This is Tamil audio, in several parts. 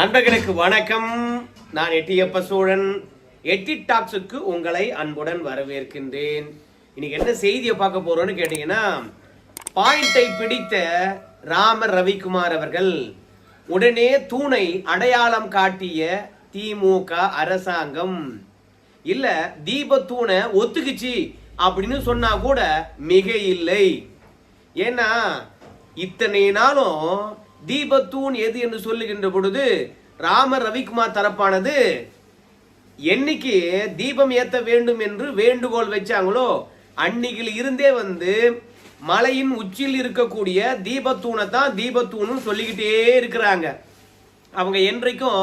நண்பர்களுக்கு வணக்கம். நான் எட்டியப்ப சோழன். எட்டி டாக்ஸுக்கு உங்களை அன்புடன் வரவேற்கின்றேன். இன்னைக்கு என்ன செய்தியை பார்க்க போறோம்னு கேட்டீங்கன்னா பாயிண்டை பிடித்த ராமர் ரவிக்குமார் அவர்கள் உடனே தூணை அடையாளம் காட்டிய திமுக அரசாங்கம் இல்ல தீபத்தூணை ஒத்துக்குச்சு அப்படின்னு சொன்னா கூட மிக இல்லை ஏன்னா இத்தனை நாளும் தீபத்தூண் எது என்று சொல்லுகின்ற பொழுது ராமர் ரவிக்குமார் தரப்பானது என்னைக்கு தீபம் ஏத்த வேண்டும் என்று வேண்டுகோள் வச்சாங்களோ அன்னைக்கு இருந்தே வந்து மலையின் உச்சியில் இருக்கக்கூடிய தீபத்தூணை தான் தீபத்தூணும் சொல்லிக்கிட்டே இருக்கிறாங்க. அவங்க என்றைக்கும்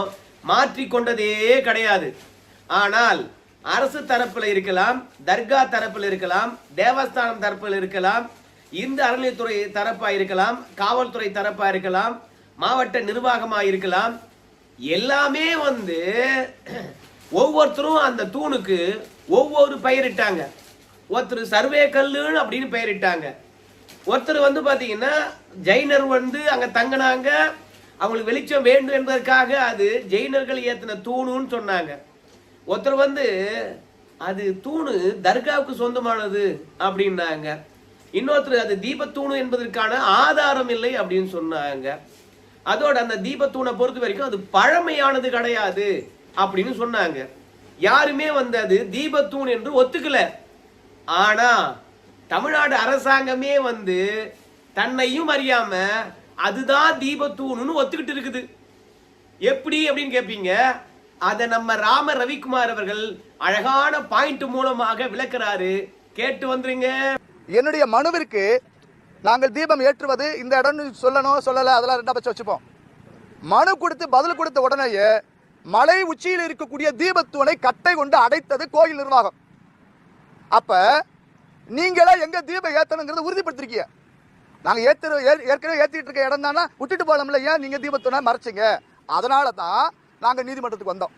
மாற்றிக்கொண்டதே கிடையாது. ஆனால் அரசு தரப்பில் இருக்கலாம் தர்கா தரப்பில் இருக்கலாம் தேவஸ்தானம் தரப்பில் இருக்கலாம் இந்த அறநிலையத்துறை தரப்பா இருக்கலாம் காவல்துறை தரப்பா இருக்கலாம் மாவட்ட நிர்வாகமா இருக்கலாம். எல்லாமே வந்து ஒவ்வொருத்தரும் அந்த தூணுக்கு ஒவ்வொரு பெயரிட்டாங்க ஒருத்தர் சர்வே கல்லுன்னு அப்படின்னு பெயரிட்டாங்க ஒருத்தர் வந்து பார்த்தீங்கன்னா ஜெயினர் வந்து அங்கே தங்கினாங்க. அவங்களுக்கு வெளிச்சம் வேண்டும் என்பதற்காக அது ஜெயினர்கள் ஏற்றின தூணுன்னு சொன்னாங்க. ஒருத்தர் வந்து அது தூணு தர்காவுக்கு சொந்தமானது அப்படின்னாங்க. இன்னொருத்தர் அது தீபத்தூணு என்பதற்கான ஆதாரம் இல்லை அப்படின்னு சொன்னாங்க. அதோட அந்த தீபத்தூணை பொறுத்த வரைக்கும் அது பழமையானது கிடையாது அப்படின்னு சொன்னாங்க. யாருமே வந்து அது தீபத்தூண் என்று ஒத்துக்கல. ஆனா தமிழ்நாடு அரசாங்கமே வந்து தன்னையும் அறியாம அதுதான் தீபத்தூணுன்னு ஒத்துக்கிட்டு இருக்குது. எப்படி அப்படின்னு கேட்பீங்க அதை நம்ம ராம ரவிக்குமார் அவர்கள் அழகான பாயிண்ட் மூலமாக விளக்குறாரு. கேட்டு வந்துருங்க. என்னுடைய மனுவிற்கு நாங்கள் தீபம் ஏற்றுவது இந்த இடம்னு சொல்லணும் சொல்லலை அதெல்லாம் ரெண்டா பட்சம் வச்சுப்போம். மனு கொடுத்து பதில் கொடுத்த உடனேயே மலை உச்சியில் இருக்கக்கூடிய தீபத்தூணை கட்டை கொண்டு அடைத்தது கோயில் நிர்வாகம். அப்ப நீங்களா எங்க தீபம் ஏத்தணுங்கிறத உறுதிப்படுத்திருக்கீங்க. நாங்க ஏத்து ஏ- ஏற்கனவே ஏத்திட்டு இருக்க இடம் தானே? விட்டுட்டு போகலாம்ல ஏன் நீங்க தீபத்தூணை மறைச்சிங்க? அதனால தான் நாங்க நீதிமன்றத்துக்கு வந்தோம்.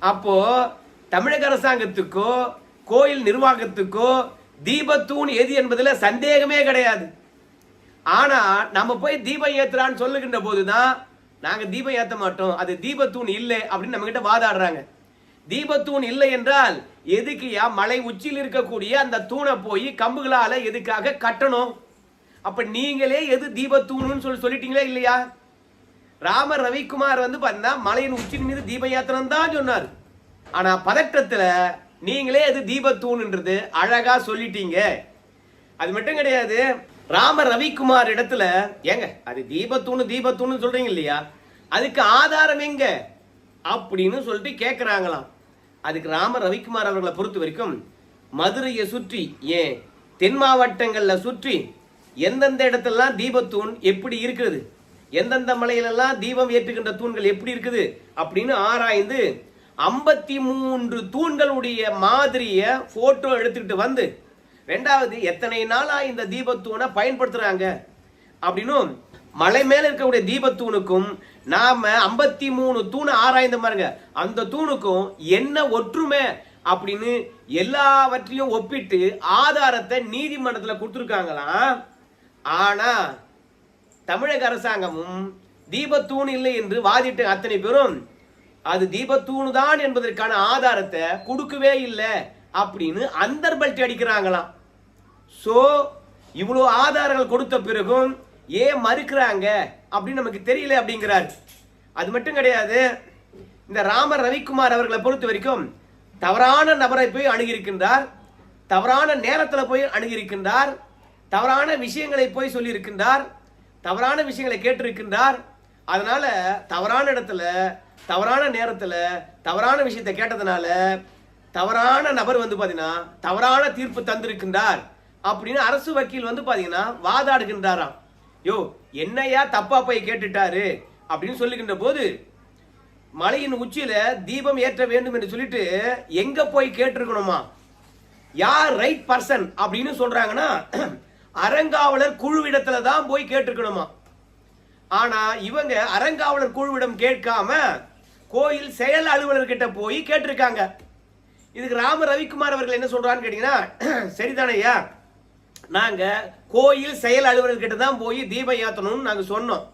அப்போ தமிழக அரசாங்கத்துக்கோ கோயில் நிர்வாகத்துக்கோ தீபத்தூண் எது என்பதில் சந்தேகமே கிடையாது. ஆனா நம்ம போய் தீபம் ஏத்துறான்னு சொல்லுகின்ற போதுதான் நாங்கள் தீபம் ஏத்த மாட்டோம். அது தீபத்தூண் இல்லை அப்படின்னு நம்ம கிட்ட வாதாடுறாங்க. தீபத்தூண் இல்லை என்றால் எதுக்குயா மலை உச்சியில் இருக்கக்கூடிய அந்த தூணை போய் கம்புகளால எதுக்காக கட்டணும்? அப்ப நீங்களே எது தீபத்தூணுன்னு சொல்லி சொல்லிட்டீங்களா இல்லையா? ராமர் ரவிக்குமார் வந்து பார்த்தீங்கன்னா மலையின் உச்சியின் மீது தீப யாத்திரம் தான் சொன்னார். ஆனா பதற்றத்துல நீங்களே அது தீபத்தூண்ன்றது அழகா சொல்லிட்டீங்க. அது மட்டும் கிடையாது ராம ரவிக்குமார் இடத்துல ஏங்க அது தீபத்தூணு தீபத்தூணு சொல்றீங்க இல்லையா? அதுக்கு ஆதாரம் எங்க? அப்படின்னு சொல்லிட்டு கேட்குறாங்களாம் அதுக்கு ராம ரவிக்குமார் அவர்களை பொறுத்த வரைக்கும் மதுரையை சுற்றி ஏன் தென் மாவட்டங்களில் சுற்றி எந்தெந்த இடத்துலலாம் தீபத்தூண் எப்படி இருக்குது? எந்தெந்த மலையிலெல்லாம் தீபம் ஏற்றுகின்ற தூண்கள் எப்படி இருக்குது? அப்படின்னு ஆராய்ந்து ஐம்பத்தி மூன்று தூண்களுடைய மாதிரியை ஃபோட்டோ எடுத்துக்கிட்டு வந்து ரெண்டாவது எத்தனை நாளாக இந்த தீபத்தூணை பயன்படுத்துகிறாங்க அப்படின்னும் மலை மேலே இருக்கக்கூடிய தீபத்தூணுக்கும் நாம் ஐம்பத்தி மூணு தூணை ஆராய்ந்து பாருங்க. அந்த தூணுக்கும் என்ன ஒற்றுமை அப்படின்னு எல்லாவற்றையும் ஒப்பிட்டு ஆதாரத்தை நீதிமன்றத்தில் கொடுத்துருக்காங்களாம். ஆனா தமிழக அரசாங்கமும் தீபத்தூண் இல்லை என்று வாதிட்டு அத்தனை பேரும் அது தீபத்தூணு தான் என்பதற்கான ஆதாரத்தை கொடுக்கவே இல்லை அப்படின்னு அந்தர்பல்ட்டி அடிக்கிறாங்களாம். ஸோ இவ்வளோ ஆதாரங்கள் கொடுத்த பிறகும் ஏன் மறுக்கிறாங்க அப்படின்னு நமக்கு தெரியல அப்படிங்கிறார். அது மட்டும் கிடையாது இந்த ராமர் ரவிக்குமார் அவர்களை பொறுத்த வரைக்கும் தவறான நபரை போய் அணுகியிருக்கின்றார் தவறான நேரத்தில் போய் அணுகியிருக்கின்றார் தவறான விஷயங்களை போய் சொல்லியிருக்கின்றார் தவறான விஷயங்களை கேட்டிருக்கின்றார். அதனால தவறான இடத்துல தவறான நேரத்தில் தவறான விஷயத்தை கேட்டதுனால தவறான நபர் வந்து பார்த்தீங்கன்னா தவறான தீர்ப்பு தந்திருக்கின்றார் அப்படின்னு அரசு வக்கீல் வந்து பார்த்தீங்கன்னா வாதாடுகின்றாராம். யோ என்னையா தப்பா போய் கேட்டுட்டாரு அப்படின்னு சொல்லுகின்ற போது மலையின் உச்சியில தீபம் ஏற்ற வேண்டும் என்று சொல்லிட்டு எங்க போய் கேட்டிருக்கணுமா? யார் ரைட் பர்சன் அப்படின்னு சொல்றாங்கன்னா அறங்காவலர் குழுவிடத்துல தான் போய் கேட்டிருக்கணுமா? ஆனா இவங்க அறங்காவலர் குழுவிடம் கேட்காம கோயில் செயல் அலுவலர்கிட்ட போய் கேட்டிருக்காங்க. இதுக்கு ராம ரவிக்குமார் அவர்கள் என்ன சொல்றான்னு கேட்டீங்கன்னா சரிதானையா நாங்க கோயில் செயல் அலுவலர்கிட்ட தான் போய் தீபம் ஏத்தணும்னு நாங்க சொன்னோம்.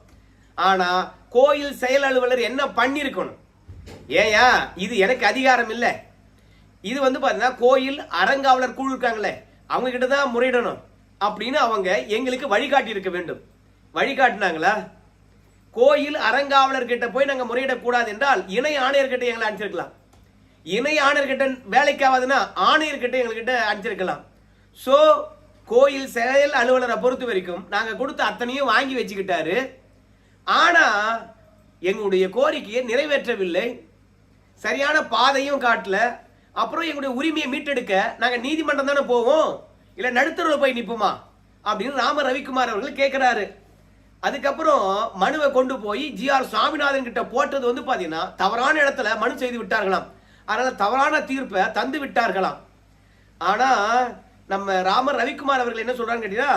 ஆனா கோயில் செயல் அலுவலர் என்ன பண்ணிருக்கணும்? ஏயா இது எனக்கு அதிகாரம் இல்லை. இது வந்து பார்த்தீங்கன்னா கோயில் அறங்காவலர் குழு இருக்காங்களே அவங்க கிட்ட தான் முறையிடணும். அப்படின்னு அவங்க எங்களுக்கு வழிகாட்டி இருக்க வேண்டும். வழிகாட்டினாங்களா? கோயில் அறங்காவலர் கிட்ட போய் நாங்கள் முறையிடக்கூடாது என்றால் இணை ஆணையர்கிட்ட எங்களை அனுப்பிச்சிருக்கலாம். இணை ஆணையர்கிட்ட வேலைக்காவதுன்னா ஆணையர்கிட்ட எங்கள்கிட்ட அனுப்பிச்சிருக்கலாம். ஸோ கோயில் செயல் அலுவலரை பொறுத்த வரைக்கும் நாங்கள் கொடுத்த அத்தனையும் வாங்கி வச்சுக்கிட்டாரு. ஆனால் எங்களுடைய கோரிக்கையை நிறைவேற்றவில்லை. சரியான பாதையும் காட்டல. அப்புறம் எங்களுடைய உரிமையை மீட்டெடுக்க நாங்கள் நீதிமன்றம் தானே போவோம்? இல்லை நடுத்தருவில் போய் நிற்போமா அப்படின்னு ராம ரவிக்குமார் அவர்கள் கேட்குறாரு அதுக்கப்புறம் மனுவை கொண்டு போய் ஜி ஆர் சுவாமிநாதன் கிட்ட போட்டது வந்து பார்த்தீங்கன்னா தவறான இடத்துல மனு செய்து விட்டார்களாம். அதனால் தவறான தீர்ப்பை தந்து விட்டார்களாம். ஆனால் நம்ம ராமர் ரவிக்குமார் அவர்கள் என்ன சொல்கிறாங்க கேட்டீங்கன்னா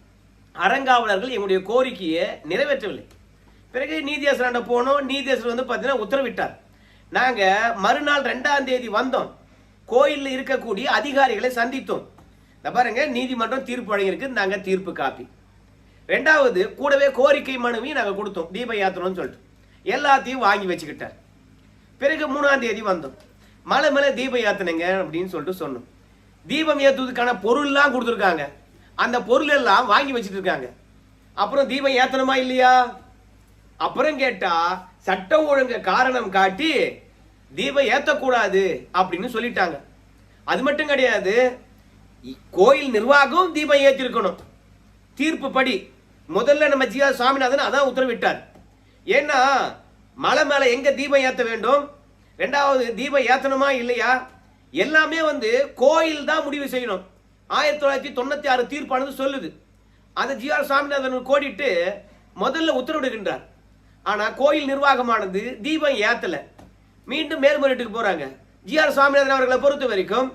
அறங்காவலர்கள் எங்களுடைய கோரிக்கையை நிறைவேற்றவில்லை. பிறகு நீதியரசராண்ட போனோம். நீதியரசர் வந்து பார்த்தீங்கன்னா உத்தரவிட்டார். நாங்கள் மறுநாள் ரெண்டாம் தேதி வந்தோம். கோயிலில் இருக்கக்கூடிய அதிகாரிகளை சந்தித்தோம். இந்த பாருங்க நீதிமன்றம் தீர்ப்பு வழங்கியிருக்கு. நாங்கள் தீர்ப்பு காப்பி. ரெண்டாவது கூடவே கோரிக்கை மனுவையும் நாங்கள் கொடுத்தோம். தீப யாத்திரம்னு சொல்லிட்டு. எல்லாத்தையும் வாங்கி வச்சுக்கிட்டார். பிறகு மூணாம் தேதி வந்தோம். மலை மேலே தீபம் ஏத்தனைங்க அப்படின்னு சொல்லிட்டு சொன்னோம். தீபம் ஏற்றுவதுக்கான பொருள்லாம் கொடுத்துருக்காங்க. அந்த பொருள் எல்லாம் வாங்கி வச்சுட்டு இருக்காங்க அப்புறம் தீபம் ஏற்றணுமா இல்லையா? அப்புறம் கேட்டா சட்டம் ஒழுங்கு காரணம் காட்டி தீபம் ஏத்தக்கூடாது அப்படின்னு சொல்லிட்டாங்க. அது மட்டும் கிடையாது கோயில் நிர்வாகம் தீபம் ஏற்றிருக்கணும் தீர்ப்பு படி முதல்ல நம்ம ஜியா சுவாமிநாதன் அதான் உத்தரவிட்டார். ஏன்னா மலை மேலே எங்க தீபம் ஏற்ற வேண்டும்? ரெண்டாவது தீபம் ஏற்றணுமா இல்லையா? எல்லாமே வந்து கோயில் தான் முடிவு செய்யணும். ஆயிரத்தி தொள்ளாயிரத்தி தொண்ணூத்தி ஆறு தீர்ப்பானது சொல்லுது. அதை ஜிஆர் சுவாமிநாதன் கோடிட்டு முதல்ல உத்தரவிடுகின்றார். ஆனா கோயில் நிர்வாகமானது தீபம் ஏத்தல. மீண்டும் மேல்முறையீட்டுக்கு போறாங்க. ஜிஆர் சுவாமிநாதன் அவர்களை பொறுத்த வரைக்கும்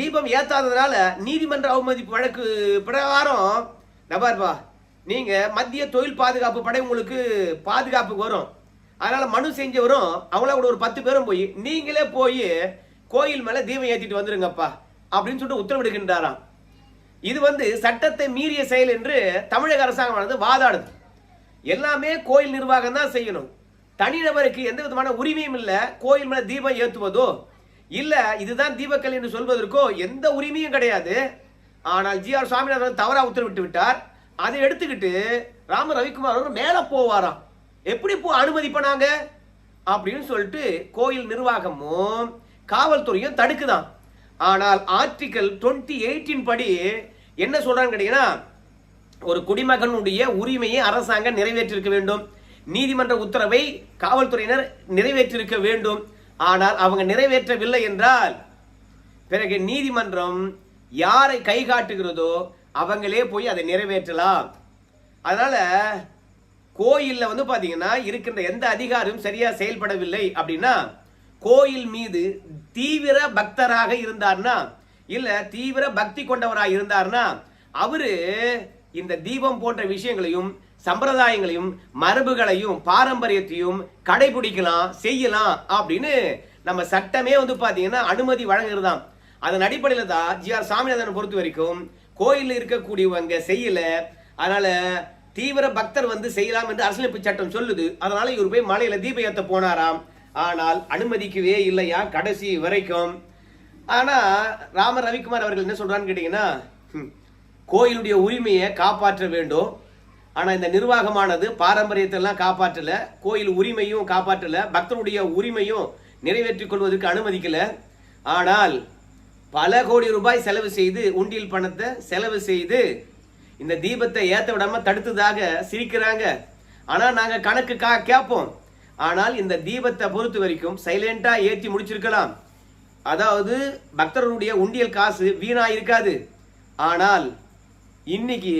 தீபம் ஏத்தாததுனால நீதிமன்ற அவமதிப்பு வழக்கு பிரகாரம் நபார்பா நீங்கள் மத்திய தொழில் பாதுகாப்பு படை உங்களுக்கு பாதுகாப்புக்கு வரும். அதனால் மனு செஞ்சவரும் அவங்கள கூட ஒரு பத்து பேரும் போய் நீங்களே போய் கோயில் மேலே தீபம் ஏற்றிட்டு வந்துருங்கப்பா அப்படின்னு சொல்லிட்டு உத்தரவிடுகின்றாராம். இது வந்து சட்டத்தை மீறிய செயல் என்று தமிழக அரசாங்கமானது வாதாடுது. எல்லாமே கோயில் நிர்வாகம் தான் செய்யணும். தனிநபருக்கு எந்த விதமான உரிமையும் இல்லை கோயில் மேலே தீபம் ஏற்றுவதோ இல்லை இதுதான் தீபக்கல் என்று சொல்வதற்கோ எந்த உரிமையும் கிடையாது. ஆனால் ஜி ஆர் சுவாமிநாதன் தவறாக உத்தரவிட்டு விட்டார். அதை எடுத்துக்கிட்டு ராம ரவிக்குமார் அவர் மேலே போவாராம். எப்படி போ அனுமதிப்பனாங்க? அப்படின்னு சொல்லிட்டு கோயில் நிர்வாகமும் காவல்துறையும் தடுக்குதான். ஆனால் ஆர்டிகல் டுவெண்ட்டி எயிட்டின் படி என்ன சொல்றாங்க கேட்டீங்கன்னா ஒரு குடிமகனுடைய உரிமையை அரசாங்கம் நிறைவேற்றிருக்க வேண்டும். நீதிமன்ற உத்தரவை காவல்துறையினர் நிறைவேற்றிருக்க வேண்டும். ஆனால் அவங்க நிறைவேற்றவில்லை என்றால் பிறகு நீதிமன்றம் யாரை கை காட்டுகிறதோ அவங்களே போய் அதை நிறைவேற்றலாம். அதனால கோயிலில் வந்து பார்த்தீங்கன்னா இருக்கின்ற எந்த அதிகாரியும் சரியாக செயல்படவில்லை அப்படின்னா கோயில் மீது தீவிர பக்தராக இருந்தார்னா இல்லை தீவிர பக்தி கொண்டவராக இருந்தார்னா அவரு இந்த தீபம் போன்ற விஷயங்களையும் சம்பிரதாயங்களையும் மரபுகளையும் பாரம்பரியத்தையும் கடைபிடிக்கலாம் செய்யலாம் அப்படின்னு நம்ம சட்டமே வந்து பார்த்தீங்கன்னா அனுமதி வழங்குறதாம் அதன் அடிப்படையில் தான் ஜி ஆர் சாமிநாதனை பொறுத்த வரைக்கும் கோயிலில் இருக்கக்கூடியவங்க செய்யல அதனால தீவிர பக்தர் வந்து செய்யலாம் என்று அரசியலமைப்பு சட்டம் சொல்லுது. அதனால இவர் போய் மலையில தீப ஏத்த போனாராம். ஆனால் அனுமதிக்கவே இல்லையா கடைசி வரைக்கும். ஆனா ராம ரவிக்குமார் அவர்கள் என்ன சொல்றான்னு கேட்டீங்கன்னா கோயிலுடைய உரிமையை காப்பாற்ற வேண்டும். ஆனா இந்த நிர்வாகமானது பாரம்பரியத்தெல்லாம் காப்பாற்றலை காப்பாற்றல கோயில் உரிமையும் காப்பாற்றல பக்தருடைய உரிமையும் நிறைவேற்றிக் கொள்வதற்கு அனுமதிக்கல. ஆனால் பல கோடி ரூபாய் செலவு செய்து உண்டியல் பணத்தை செலவு செய்து இந்த தீபத்தை ஏத்த விடாம தடுத்ததாக சிரிக்கிறாங்க. ஆனா நாங்க கணக்கு கா கேட்போம் ஆனால் இந்த தீபத்தை பொறுத்த வரைக்கும் சைலண்டா ஏற்றி முடிச்சிருக்கலாம். அதாவது பக்தர்களுடைய உண்டியல் காசு வீணா இருக்காது. ஆனால் இன்னைக்கு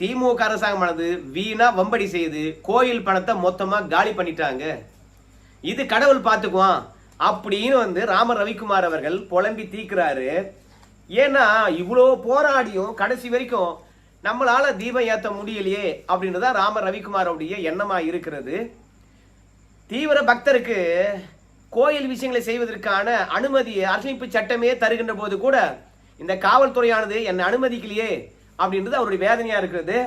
திமுக அரசாங்கமானது வீணா வம்படி செய்து கோயில் பணத்தை மொத்தமா காலி பண்ணிட்டாங்க. இது கடவுள் பார்த்துக்குவான் அப்படின்னு வந்து ராம ரவிக்குமார் அவர்கள் புலம்பி தீக்கிறாரு. ஏன்னா இவ்வளோ போராடியும் கடைசி வரைக்கும் நம்மளால தீபம் ஏற்ற முடியலையே அப்படின்றதா ராம ரவிக்குமாரோடைய எண்ணமா இருக்கிறது. தீவிர பக்தருக்கு கோயில் விஷயங்களை செய்வதற்கான அனுமதி அர்ப்பணிப்பு சட்டமே தருகின்ற போது கூட இந்த காவல்துறையானது என்னை அனுமதிக்கலையே அப்படின்றது அவருடைய வேதனையா இருக்கிறது.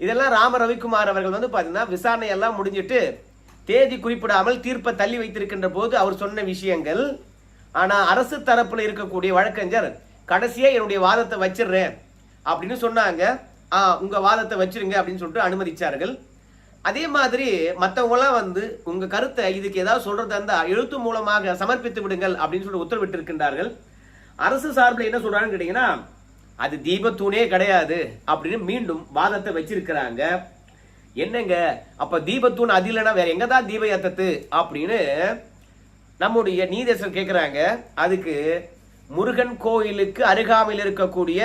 இதெல்லாம் ராம ரவிக்குமார் அவர்கள் வந்து பார்த்தீங்கன்னா விசாரணை எல்லாம் முடிஞ்சிட்டு தேதி குறிப்பிடாமல் தீர்ப்பை தள்ளி வைத்திருக்கின்ற போது அவர் சொன்ன விஷயங்கள் ஆனால் அரசு தரப்பில் இருக்கக்கூடிய வழக்கறிஞர் கடைசியாக என்னுடைய வாதத்தை வச்சிடுறேன் அப்படின்னு சொன்னாங்க. ஆ உங்கள் வாதத்தை வச்சிருங்க அப்படின்னு சொல்லிட்டு அனுமதிச்சார்கள். அதே மாதிரி மற்றவங்களாம் வந்து உங்கள் கருத்தை இதுக்கு ஏதாவது சொல்கிறதா இருந்தால் எழுத்து மூலமாக சமர்ப்பித்து விடுங்கள் அப்படின்னு சொல்லி உத்தரவிட்டிருக்கின்றார்கள். அரசு சார்பில் என்ன சொல்கிறாங்கன்னு கேட்டிங்கன்னா அது தீபத்தூணே கிடையாது அப்படின்னு மீண்டும் வாதத்தை வச்சிருக்கிறாங்க. என்னங்க? அப்ப தீபத்தூண் அது இல்லைன்னா வேற எங்க தான் தீப ஏத்தத்து அப்படின்னு நம்முடைய நீதேசர் கேட்குறாங்க அதுக்கு முருகன் கோயிலுக்கு அருகாமையில் இருக்கக்கூடிய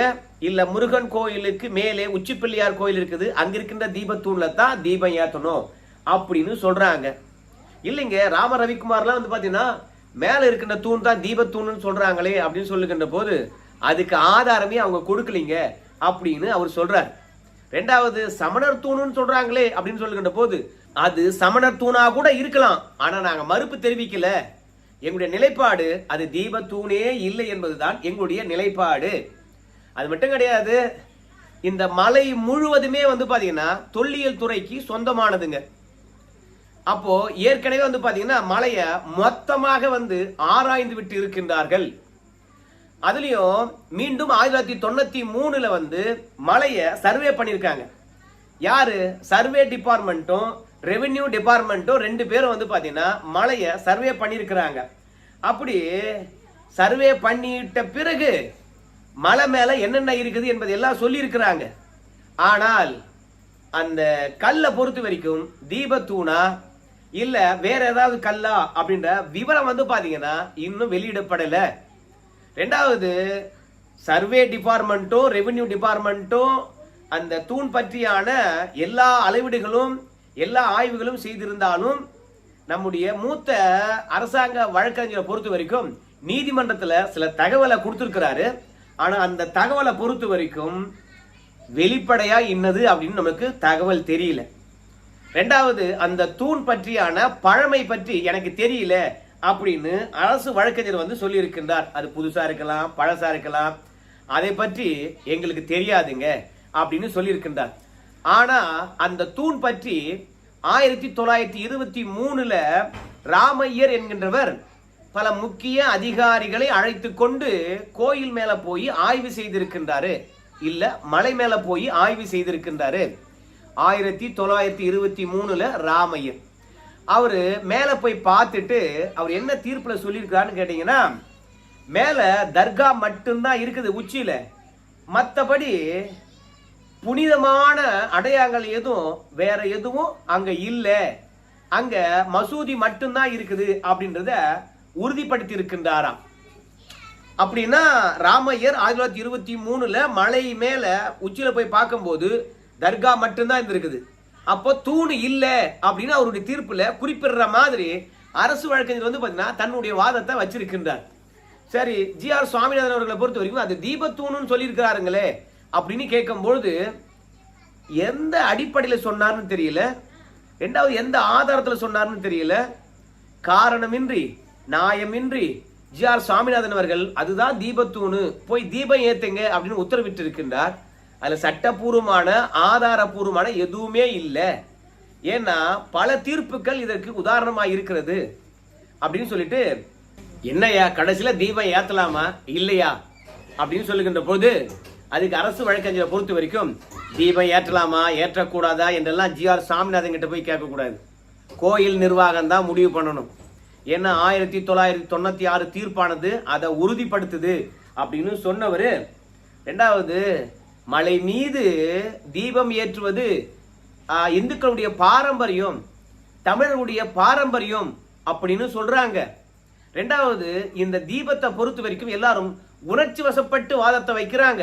இல்ல முருகன் கோயிலுக்கு மேலே உச்சிப்பிள்ளையார் கோயில் இருக்குது. அங்க இருக்கின்ற தீபத்தூண்ல தான் தீபம் ஏத்தணும் அப்படின்னு சொல்றாங்க. இல்லைங்க ராம ரவிக்குமார்லாம் வந்து பாத்தீங்கன்னா மேல இருக்கின்ற தூண் தான் தீபத்தூண்னு சொல்றாங்களே அப்படின்னு சொல்லுகின்ற போது அதுக்கு ஆதாரமே அவங்க கொடுக்கலீங்க அப்படின்னு அவர் சொல்றார். ரெண்டாவது சமணர் தூணுன்னு சொல்றாங்களே அப்படின்னு சொல்லுகின்ற போது அது சமணர் தூணா கூட இருக்கலாம். ஆனா நாங்க மறுப்பு தெரிவிக்கல. எங்களுடைய நிலைப்பாடு அது தீப தூணே இல்லை என்பதுதான் எங்களுடைய நிலைப்பாடு. அது மட்டும் கிடையாது இந்த மலை முழுவதுமே வந்து பாத்தீங்கன்னா தொல்லியல் துறைக்கு சொந்தமானதுங்க. அப்போ ஏற்கனவே வந்து பாத்தீங்கன்னா மலையை மொத்தமாக வந்து ஆராய்ந்து விட்டு இருக்கின்றார்கள். அதுலேயும் மீண்டும் ஆயிரத்தி தொள்ளாயிரத்தி தொண்ணூற்றி மூணில் வந்து மலையை சர்வே பண்ணியிருக்காங்க. யார்? சர்வே டிபார்ட்மெண்ட்டும் ரெவென்யூ டிபார்ட்மெண்ட்டும் ரெண்டு பேரும் வந்து பார்த்தீங்கன்னா மலையை சர்வே பண்ணியிருக்கிறாங்க. அப்படி சர்வே பண்ணிட்ட பிறகு மலை மேலே என்னென்ன இருக்குது என்பதை எல்லாம் சொல்லியிருக்கிறாங்க. ஆனால் அந்த கல்லை பொறுத்த வரைக்கும் தீபத்தூணா இல்லை வேற ஏதாவது கல்லா அப்படின்ற விவரம் வந்து பார்த்தீங்கன்னா இன்னும் வெளியிடப்படலை. ரெண்டாவது சர்வே டிபார்ட்மெண்ட்டும் ரெவென்யூ டிபார்ட்மெண்ட்டும் அந்த தூண் பற்றியான எல்லா அளவீடுகளும் எல்லா ஆய்வுகளும் செய்திருந்தாலும் நம்முடைய மூத்த அரசாங்க வழக்கறிஞரை பொறுத்த வரைக்கும் நீதிமன்றத்தில் சில தகவலை கொடுத்துருக்கிறாரு. ஆனால் அந்த தகவலை பொறுத்த வரைக்கும் வெளிப்படையாக இன்னது அப்படின்னு நமக்கு தகவல் தெரியல. ரெண்டாவது அந்த தூண் பற்றியான பழமை பற்றி எனக்கு தெரியல. அப்படின்னு அரசு வழக்கறிஞர் வந்து சொல்லியிருக்கின்றார். அது புதுசாக இருக்கலாம் பழசாக இருக்கலாம். அதை பற்றி எங்களுக்கு தெரியாதுங்க அப்படின்னு சொல்லியிருக்கின்றார். ஆனால் அந்த தூண் பற்றி ஆயிரத்தி தொள்ளாயிரத்தி இருபத்தி மூணுல ராமையர் என்கின்றவர் பல முக்கிய அதிகாரிகளை அழைத்து கொண்டு கோயில் மேல போய் ஆய்வு செய்திருக்கின்றாரு. இல்ல மலை மேல போய் ஆய்வு செய்திருக்கின்றாரு. ஆயிரத்தி தொள்ளாயிரத்தி இருபத்தி மூணுல ராமையர். அவர் மேலே போய் பார்த்துட்டு அவர் என்ன தீர்ப்பில் சொல்லியிருக்காருன்னு கேட்டிங்கன்னா மேலே தர்கா மட்டும்தான் இருக்குது உச்சியில். மற்றபடி புனிதமான அடையாளங்கள் எதுவும் வேற எதுவும் அங்கே இல்லை. அங்கே மசூதி மட்டும்தான் இருக்குது அப்படின்றத உறுதிப்படுத்தி இருக்கின்றாராம் அப்படின்னா ராமையர் ஆயிரத்தி தொள்ளாயிரத்தி இருபத்தி மூணுல மலை மேல உச்சியில போய் பார்க்கும்போது தர்கா மட்டும்தான் இருந்திருக்குது. அப்போ தூணு இல்லை அப்படின்னு அவருடைய தீர்ப்புல குறிப்பிடுற மாதிரி அரசு வழக்கறிஞர் வந்து பார்த்தீங்கன்னா தன்னுடைய வாதத்தை வச்சிருக்கின்றார். சரி ஜி ஆர் சுவாமிநாதன் அவர்களை பொறுத்த வரைக்கும் அது தீபத்தூணுன்னு சொல்லியிருக்கிறாருங்களே அப்படின்னு கேட்கும்பொழுது எந்த அடிப்படையில் சொன்னார்னு தெரியல. ரெண்டாவது எந்த ஆதாரத்தில் சொன்னார்னு தெரியல. காரணமின்றி நியாயமின்றி ஜி ஆர் சுவாமிநாதன் அவர்கள் அதுதான் தீபத்தூணு போய் தீபம் ஏத்துங்க அப்படின்னு உத்தரவிட்டு இருக்கின்றார் அதுல சட்டப்பூர்வமான ஆதாரபூர்வமான எதுவுமே இல்லை. ஏன்னா பல தீர்ப்புகள் இதற்கு உதாரணமா இருக்கிறது. அப்படின்னு சொல்லிட்டு என்னையா கடைசியில தீபம் ஏத்தலாமா? இல்லையா? அப்படின்னு சொல்லுகின்ற பொழுது அதுக்கு அரசு வழக்கறிஞரை பொறுத்த வரைக்கும் தீபம் ஏற்றலாமா? ஏற்றக்கூடாதா? என்றெல்லாம் ஜி ஆர் சாமிநாதன் கிட்ட போய் கேட்கக்கூடாது. கோயில் நிர்வாகம் தான் முடிவு பண்ணணும். ஏன்னா ஆயிரத்தி தொள்ளாயிரத்தி தொண்ணூத்தி ஆறு தீர்ப்பானது அதை உறுதிப்படுத்துது அப்படின்னு சொன்னவர் ரெண்டாவது மலை மீது தீபம் ஏற்றுவது இந்துக்களுடைய பாரம்பரியம் தமிழருடைய பாரம்பரியம் அப்படின்னு சொல்றாங்க. ரெண்டாவது இந்த தீபத்தை பொறுத்த வரைக்கும் எல்லாரும் உணர்ச்சி வசப்பட்டு வாதத்தை வைக்கிறாங்க.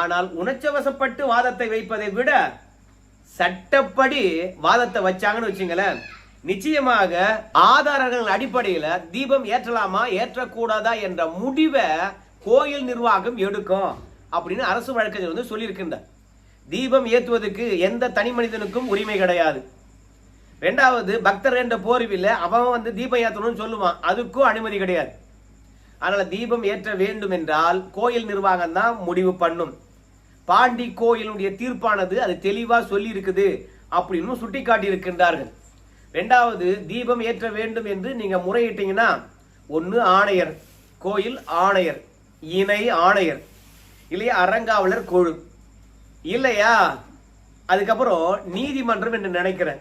ஆனால் உணர்ச்சி வசப்பட்டு வாதத்தை வைப்பதை விட சட்டப்படி வாதத்தை வச்சாங்கன்னு வச்சுங்களேன். நிச்சயமாக ஆதாரங்கள் அடிப்படையில் தீபம் ஏற்றலாமா ஏற்றக்கூடாதா என்ற முடிவை கோயில் நிர்வாகம் எடுக்கும். அப்படின்னு அரசு வழக்கறிஞர் வந்து சொல்லியிருக்கின்றார். தீபம் ஏற்றுவதற்கு எந்த தனி மனிதனுக்கும் உரிமை கிடையாது. ரெண்டாவது பக்தர் என்ற போர்வில் அவன் வந்து தீபம் ஏற்றணும்னு சொல்லுவான். அதுக்கும் அனுமதி கிடையாது. அதனால் தீபம் ஏற்ற வேண்டும் என்றால் கோயில் நிர்வாகம் தான் முடிவு பண்ணும். பாண்டி கோயிலுடைய தீர்ப்பானது அது தெளிவாக சொல்லி இருக்குது அப்படின்னு சுட்டி இருக்கின்றார்கள் ரெண்டாவது தீபம் ஏற்ற வேண்டும் என்று நீங்கள் முறையிட்டீங்கன்னா ஒன்று ஆணையர் கோயில் ஆணையர் இணை ஆணையர். இல்லையா அறங்காவலர் குழு. இல்லையா? அதுக்கப்புறம் நீதிமன்றம் என்று நினைக்கிறேன்.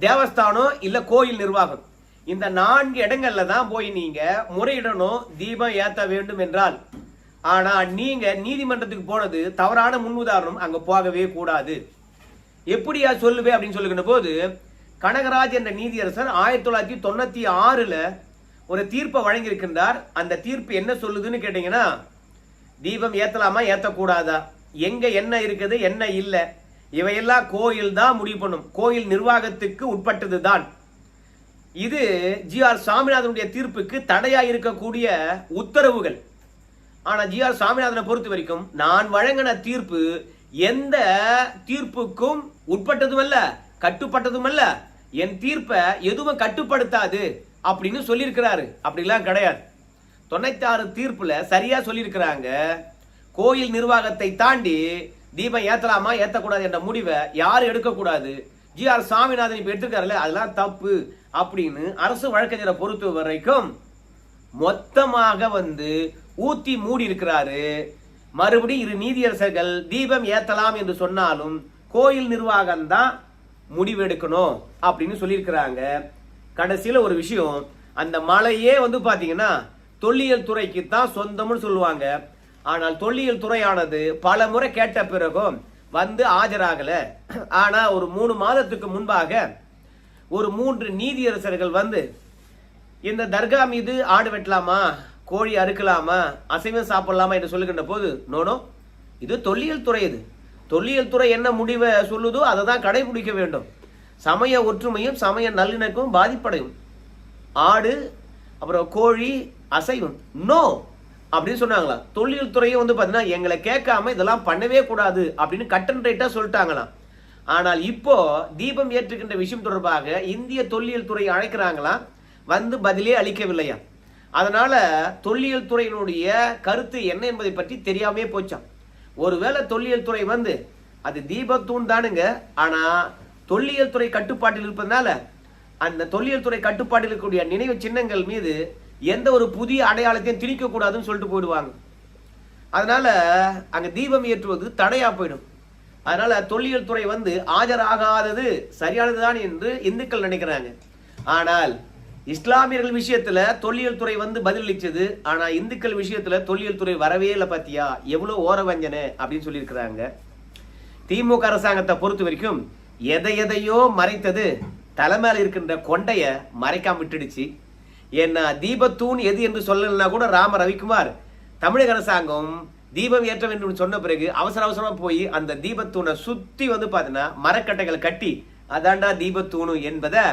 தேவஸ்தானம் இல்ல கோயில் நிர்வாகம். இந்த நான்கு இடங்கள்ல தான் போய் நீங்க முறையிடணும் தீபம் ஏத்த வேண்டும் என்றால். ஆனா நீங்க நீதிமன்றத்துக்கு போனது தவறான முன்னுதாரணம் அங்க போகவே கூடாது. எப்படியா சொல்லுவே அப்படின்னு சொல்லுகின்ற போது கனகராஜ் என்ற நீதியரசர் ஆயிரத்தி தொள்ளாயிரத்தி தொண்ணூத்தி ஆறுல ஒரு தீர்ப்பை வழங்கியிருக்கின்றார். அந்த தீர்ப்பு என்ன சொல்லுதுன்னு கேட்டீங்கன்னா தீபம் ஏத்தலாமா ஏத்தக்கூடாதா? எங்க என்ன இருக்குது என்ன இல்லை? இவையெல்லாம் கோயில் தான் முடிவு பண்ணும். கோயில் நிர்வாகத்துக்கு உட்பட்டது தான். இது ஜி ஆர் சாமிநாதனுடைய தீர்ப்புக்கு தடையா இருக்கக்கூடிய உத்தரவுகள். ஆனா ஜி ஆர் சாமிநாதனை பொறுத்த வரைக்கும் நான் வழங்கின தீர்ப்பு எந்த தீர்ப்புக்கும் உட்பட்டதும் அல்ல கட்டுப்பட்டதும் அல்ல என் தீர்ப்பை எதுவும் கட்டுப்படுத்தாது அப்படின்னு சொல்லியிருக்கிறாரு. அப்படிலாம் கிடையாது. தொண்ணூத்தி ஆறு தீர்ப்புல சரியா சொல்லியிருக்கிறாங்க. கோயில் நிர்வாகத்தை தாண்டி தீபம் ஏத்தலாமா ஏத்தக்கூடாது என்ற முடிவை யாரும் எடுக்கக்கூடாது. ஜி ஆர் சாமிநாதன் இப்ப எடுத்திருக்காருல்ல அதெல்லாம் தப்பு அப்படின்னு அரசு வழக்கறிஞரை பொறுத்த வரைக்கும் மொத்தமாக வந்து ஊத்தி மூடி இருக்கிறாரு. மறுபடி இரு நீதியரசர்கள் தீபம் ஏத்தலாம் என்று சொன்னாலும் கோயில் நிர்வாகம் தான் முடிவெடுக்கணும் அப்படின்னு சொல்லியிருக்கிறாங்க. கடைசியில் ஒரு விஷயம் அந்த மலையே வந்து பார்த்தீங்கன்னா தொல்லியல் துறைக்கு தான் சொந்தம்னு சொல்லுவாங்க. ஆனால் தொல்லியல் துறையானது பல முறை கேட்ட பிறகும் வந்து ஆஜராகல. ஆனா ஒரு மூணு மாதத்துக்கு முன்பாக ஒரு மூன்று நீதியரசர்கள் வந்து இந்த தர்கா மீது ஆடு வெட்டலாமா? கோழி அறுக்கலாமா? அசைவம் சாப்பிடலாமா? என்று சொல்லுகின்ற போது நோனோ இது தொல்லியல் துறை இது. தொல்லியல் துறை என்ன முடிவை சொல்லுதோ அதை தான் கடைபிடிக்க வேண்டும். சமய ஒற்றுமையும் சமய நல்லிணக்கமும் பாதிப்படையும். ஆடு அப்புறம் கோழி அசைவம். நோ அப்படின்னு சொன்னாங்களா? தொல்லியல் துறையும் வந்து பார்த்தீங்கன்னா எங்களை கேட்காம இதெல்லாம் பண்ணவே கூடாது அப்படின்னு கட்டன் ரைட்டாக சொல்லிட்டாங்களாம். ஆனால் இப்போ தீபம் ஏற்றுகின்ற விஷயம் தொடர்பாக இந்திய தொல்லியல் துறை அழைக்கிறாங்களாம். வந்து பதிலே அளிக்கவில்லையா அதனால தொல்லியல் துறையினுடைய கருத்து என்ன என்பதை பற்றி தெரியாமே போச்சான் ஒருவேளை தொல்லியல் துறை வந்து அது தீபத்தூண் தானுங்க. ஆனால் தொல்லியல் துறை கட்டுப்பாட்டில் இருப்பதனால அந்த தொல்லியல் துறை கட்டுப்பாட்டில் இருக்கக்கூடிய நினைவு சின்னங்கள் மீது எந்த ஒரு புதிய அடையாளத்தையும் திணிக்க கூடாதுன்னு சொல்லிட்டு போயிடுவாங்க. அதனால அங்க தீபம் ஏற்றுவது தடையா போயிடும். அதனால தொல்லியல் துறை வந்து ஆஜராகாதது சரியானதுதான் என்று இந்துக்கள் நினைக்கிறாங்க. ஆனால் இஸ்லாமியர்கள் விஷயத்துல தொல்லியல் துறை வந்து பதிலளிச்சது ஆனா இந்துக்கள் விஷயத்துல தொல்லியல் துறை வரவே இல்லை பாத்தியா? எவ்வளவு ஓரவஞ்சனை அப்படின்னு சொல்லியிருக்கிறாங்க. திமுக அரசாங்கத்தை பொறுத்த வரைக்கும் எதை எதையோ மறைத்தது தலைமையில் இருக்கின்ற கொண்டைய மறைக்காம விட்டுடுச்சு. ஏன்னா தீபத்தூண் எது என்று சொல்லலைன்னா கூட ராம ரவிக்குமார். தமிழக அரசாங்கம் தீபம் ஏற்ற வேண்டும் சொன்ன பிறகு அவசர அவசரமாக போய் அந்த தீபத்தூணை சுற்றி வந்து பார்த்தீங்கன்னா மரக்கட்டைகள் கட்டி அதாண்டா தீபத்தூணு என்பதை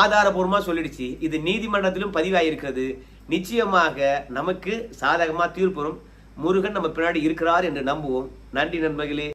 ஆதாரபூர்வமாக சொல்லிடுச்சு. இது நீதிமன்றத்திலும் பதிவாயிருக்கிறது. நிச்சயமாக நமக்கு சாதகமாக தீர்ப்பு வரும். முருகன் நம்ம பின்னாடி இருக்கிறார் என்று நம்புவோம். நன்றி நண்பர்களே.